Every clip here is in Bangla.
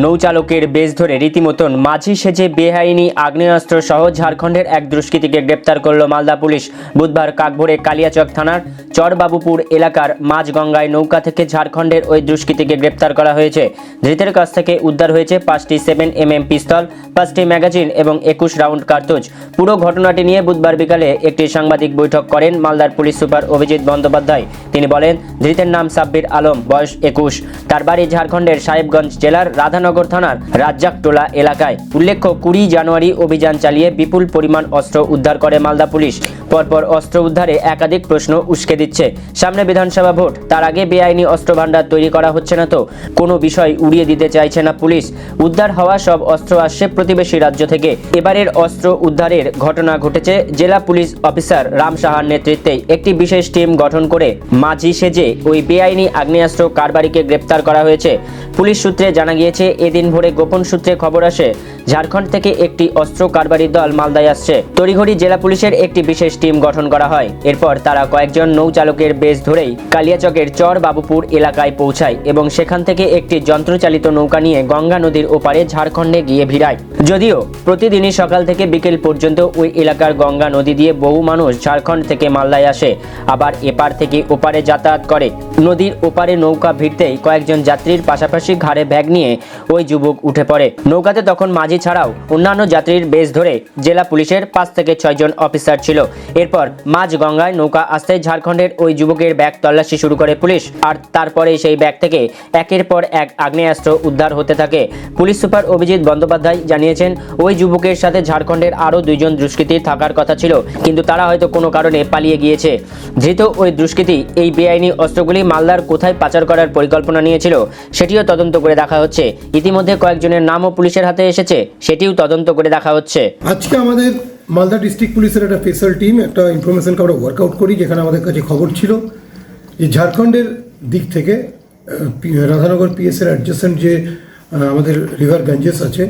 নৌচালকের বেশ ধরে রীতিমতন মাঝি সেজে বেআইনি আগ্নেয়াস্ত্র সহ ঝাড়খণ্ডের এক দুষ্কৃতীকে গ্রেপ্তার করল মালদা পুলিশ। বুধবার কাকভোরে কালিয়াচক থানার চরবাবুপুর এলাকার মাঝগঙ্গায় নৌকা থেকে ঝাড়খণ্ডের ওই দুষ্কৃতীকে গ্রেপ্তার করা হয়েছে। ধৃতের কাছ থেকে উদ্ধার হয়েছে পাঁচটি সেভেন এম এম পিস্তল, পাঁচটি ম্যাগাজিন এবং একুশ রাউন্ড কার্তুজ। পুরো ঘটনাটি নিয়ে বুধবার বিকালে একটি সাংবাদিক বৈঠক করেন মালদার পুলিশ সুপার অভিজিৎ বন্দ্যোপাধ্যায়। তিনি বলেন, ধৃতের নাম সাব্বির আলম, বয়স একুশ। তার বাড়ি ঝাড়খণ্ডের সাহেবগঞ্জ জেলার রাধানগর থানার রাজ্জাকটোলা এলাকায়। উল্লেখ্য, কুড়ি জানুয়ারি অভিযান চালিয়ে বিপুল পরিমাণ অস্ত্র উদ্ধার করে মালদা পুলিশ। পরপর অস্ত্র উদ্ধারে একাধিক প্রশ্ন উস্কে দিচ্ছে। সামনে বিধানসভা ভোট, তার আগে বেআইনি অস্ত্র ভান্ডার তৈরি করা হচ্ছে না তো। কোনো বিষয় উড়িয়ে দিতে চাইছে না পুলিশ। উদ্ধার হওয়া সব অস্ত্র আসছে প্রতিবেশী রাজ্য থেকে। এবারের অস্ত্র উদ্ধারের ঘটনা ঘটেছে জেলা পুলিশ অফিসার রাম সাহার নেতৃত্বে। একটি বিশেষ টিম গঠন করে মাঝি সেজে ওই বেআইনি আগ্নেয়াস্ত্র কারবারিকে গ্রেপ্তার করা হয়েছে। পুলিশ সূত্রে জানা গিয়েছে এদিন ভোরে গোপন সূত্রে খবর আসে ঝাড়খণ্ড থেকে একটি অস্ত্র কারবারি দল মালদায় আসছে। তড়িঘড়ি জেলা পুলিশের একটি বিশেষ টিম গঠন করা হয়। এরপর তারা কয়েকজন নৌচালকের বেশ ধরেই কালিয়াচকের চর বাবুপুর এলাকায় পৌঁছায় এবং সেখান থেকে একটি যন্ত্রচালিত নৌকা নিয়ে গঙ্গা নদীর ওপারে ঝাড়খণ্ডে গিয়ে ভিড়ায়। যদিও প্রতিদিনই সকাল থেকে বিকেল পর্যন্ত ওই এলাকার গঙ্গা নদী দিয়ে বহু মানুষ ঝাড়খণ্ড থেকে মালদায় আসে। আবার এপার থেকে ওপারে যাতায়াত করে। নদীর ওপারে নৌকা ভিড়তেই কয়েকজন যাত্রীর পাশাপাশি ঘাড়ে ব্যাগ নিয়ে ওই যুবক উঠে পড়ে। নৌকাতে তখন মাঝি ছাড়াও অন্যান্য যাত্রীর বেশ ধরে জেলা পুলিশের পাঁচ থেকে ছয়জন অফিসার ছিল। এরপর মাঝ গঙ্গায় নৌকা আসতে ঝাড়খণ্ডের ওই যুবকের ব্যাগ তল্লাশি শুরু করে পুলিশ। আর তারপরে সেই ব্যাগ থেকে একের পর এক আগ্নেয়াস্ত্র উদ্ধার হতে থাকে। পুলিশ সুপার অভিজিৎ বন্দ্যোপাধ্যায় জানিয়েছেন, ওই যুবকের সাথে ঝাড়খণ্ডের আরও দুইজন দুষ্কৃতী থাকার কথা ছিল, কিন্তু তারা হয়তো কোনো কারণে পালিয়ে গিয়েছে। ধৃত ওই দুষ্কৃতী এই বেআইনি অস্ত্রগুলি মালদার কোথায় পাচার করার পরিকল্পনা নিয়েছিল, সেটিও তদন্ত করে দেখা হচ্ছে। ইতিমধ্যে কয়েকজনের নামও পুলিশের হাতে এসেছে। সেটিও তদন্ত করে দেখা হচ্ছে। আজকে আমাদের মালদা ডিস্ট্রিক্ট পুলিশের একটা স্পেশাল টিম একটা ইনফরমেশনকে আমরা ওয়ার্কআউট করি, যেখানে আমাদের কাছে খবর ছিল যে ঝাড়খণ্ডের দিক থেকে রাধানগর পিএসের অ্যাডজাসেন্ট যে আমাদের রিভার গ্যাঞ্জেস আছে,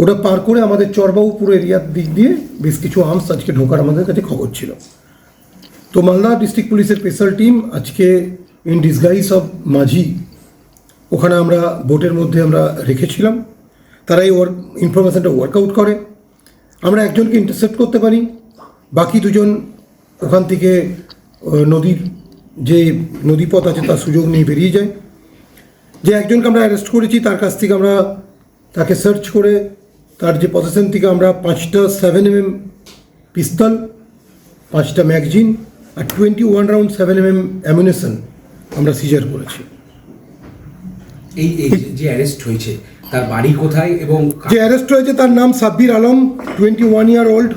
ওটা পার করে আমাদের চরবাবুপুর এরিয়ার দিক দিয়ে বেশ কিছু আর্মস আজকে ঢোকার আমাদের কাছে খবর ছিল। তো মালদা ডিস্ট্রিক্ট পুলিশের স্পেশাল টিম আজকে ইন ডিসগাইজ অফ মাঝি, ওখানে আমরা বোটের মধ্যে আমরা রেখেছিলাম। তারা এই ইনফরমেশনটা ওয়ার্কআউট করে। আমরা একজনকে ইন্টারসেপ্ট করতে পারি। বাকি দুজন ওখান থেকে নদীর যে নদীপথ আছে তার সুযোগ নিয়ে বেরিয়ে যায়। যে একজনকে আমরা অ্যারেস্ট করেছি, তার কাছ থেকে আমরা তাকে সার্চ করে, তার যে পজিশন থেকে আমরা পাঁচটা সেভেন এম এম পিস্তল পাঁচটা ম্যাগজিন আর twenty one round seven M M ammunition আমরা সিজার করেছি। এই যে অ্যারেস্ট হয়েছে তার বাড়ি কোথায় এবং যে অ্যারেস্ট হয়েছে তার নাম Sabbir Alam twenty one year old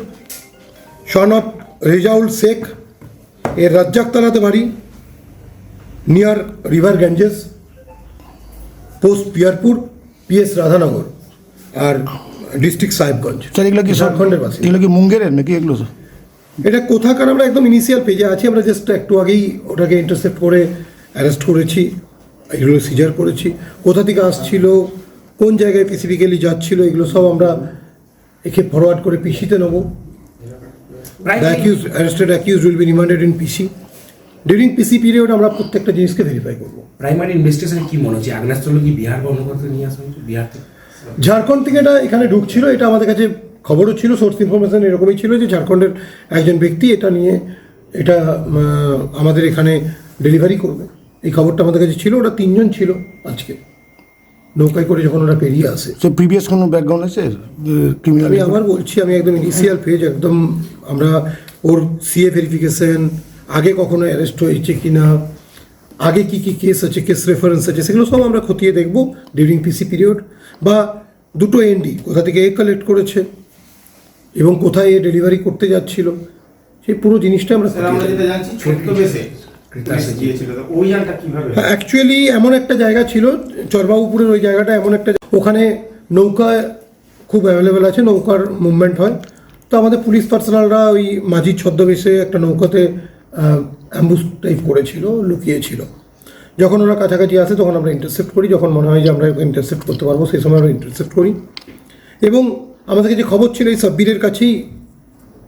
son of Rezaul Sheikh এর রাজ্জাকতলাতে বাড়ি near river Ganges post Piyarpur PS Radhanagar আর ডিস্ট্রিক্ট সাহেবগঞ্জ স্যার এগুলো কি ঝাড়খণ্ডের বাসিন্দা এগুলো কি মুঙ্গেরের নাকি এগুলো এটা কোথাকার আমরা একদম ইনিশিয়াল পেজে আছি আমরা জাস্ট একটু আগেই ওটাকে ইন্টারসেপ্ট করে অ্যারেস্ট করেছি এগুলো সিজার করেছি। কোথা থেকে আসছিল কোন জায়গায় স্পেসিফিক্যালি যাচ্ছিল এগুলো সব আমরা একে ফরওয়ার্ড করে পিসিতে নেব। Arrested accused will be remanded in PC during PC period আমরা প্রত্যেকটা জিনিসকে ভেরিফাই করব। প্রাইমারি ইনভেস্টিগেশনে কি মনে হচ্ছে? আগ্নেয়াস্ত্র কি বিহার নিয়ে আসা হয়েছে? বিহার থেকে? ঝাড়খণ্ড থেকে এটা এখানে ঢুকছিল এটা আমাদের কাছে খবরও ছিল সোর্স ইনফরমেশন এরকমই ছিল যে ঝাড়খণ্ডের একজন ব্যক্তি এটা নিয়ে এটা আমাদের এখানে ডেলিভারি করবে। এই খবরটা আমাদের কাছে ছিল ওটা তিনজন ছিল আজকে। নৌকায় করে যখন ওরা পেরিয়ে আসে। তো প্রিভিয়াস কোনো ব্যাকগ্রাউন্ড আছে? ক্রিমিনাল আমি আবার বলছি আমি একদম ইনিশিয়াল পেজ একদম আমরা ওর সিএ ভেরিফিকেশন আগে কখনো অ্যারেস্ট হয়েছে কি না আগে কি কি কেস আছে কেস রেফারেন্স আছে সেগুলো সব আমরা খতিয়ে দেখব ডিউরিং পিসি পিরিয়ড বা দুটো এনডি কোথা থেকে এ কালেক্ট করেছে এবং কোথায় এ ডেলিভারি করতে যাচ্ছিল সেই পুরো জিনিসটা আমরা অ্যাকচুয়ালি এমন একটা জায়গা ছিল চরবাবুপুরের ওই জায়গাটা এমন একটা ওখানে নৌকা খুব অ্যাভেলেবেল আছে নৌকার মুভমেন্ট হয়। তো আমাদের পুলিশ পার্সোনালরা ওই মাঝির ছদ্মবেশে একটা নৌকাতে অ্যাম্বুস টাইপ করেছিল লুকিয়েছিল। যখন ওরা কাছাকাছি আসে তখন আমরা ইন্টারসেপ্ট করি। যখন মনে হয় যে আমরা ইন্টারসেপ্ট করতে পারব সেই সময় আমরা ইন্টারসেপ্ট করি। এবং আমাদের কাছে খবর ছিল এই সাব্বিরের কাছেই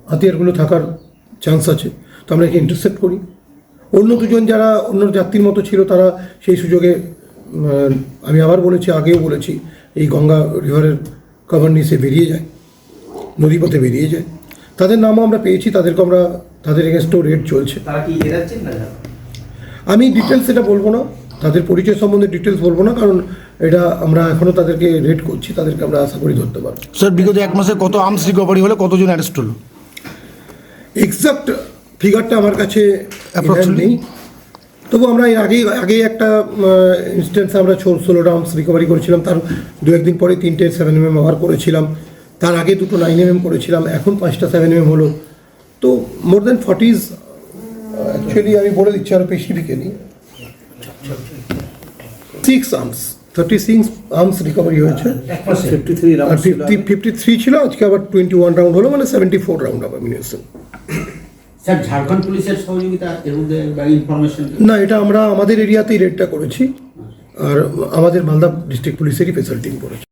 হাতিয়ারগুলো থাকার চান্স আছে। তো আমরা একে ইন্টারসেপ্ট করি। অন্য দুজন যারা অন্য যাত্রীর মতো ছিল তারা সেই সুযোগে আমি আবার বলেছি আগেও বলেছি এই গঙ্গা রিভারের কভার নিচে বেরিয়ে যায় নদীপথে বেরিয়ে যায়। তাদের নামও আমরা পেয়েছি তাদেরকে আমরা তাদের এগেনস্টও রেড চলছে। তারা কি এড়াচ্ছেন না? আমি ডিটেলস এটা বলব না তাদের পরিচয় সম্বন্ধে ডিটেলস বলব না কারণ এটা আমরা এখনও তাদেরকে রেড করছি তাদেরকে আমরা আশা করি ধরতে পারব। স্যার বিগত এক মাসে কত আর্মস রিকভারি হলে কতজন অ্যারেস্ট হলো? এক্সাক্ট ফিগারটা আমার কাছে? নেই। তবু আমরা এর আগে আগে একটা ইনস্ট্যান্স আমরা ষোলোটা আর্মস রিকভারি করেছিলাম। তার দু একদিন পরে তিনটে সেভেন এম এম আবার করেছিলাম। তার আগে দুটো নাইন এম এম করেছিলাম। এখন পাঁচটা সেভেন এম এম হলো। তো মোর দেন ফর্টিজ অ্যাকচুয়ালি আমি বলে দিচ্ছি আরও specifically six arms thirty six arms recovery হয়েছে। ফিফটি ফিফটি থ্রি ছিল। আজকে আবার টোয়েন্টি ওয়ান রাউন্ড হলো মানে seventy four round of ammunition sir, Jharkhand পুলিশের সহযোগিতা, এর ইনফরমেশন না, এটা আমরা আমাদের এরিয়াতেই রেডটা করেছি। আর আমাদের মালদা ডিস্ট্রিক্ট পুলিশেরই স্পেশাল টিম করেছে।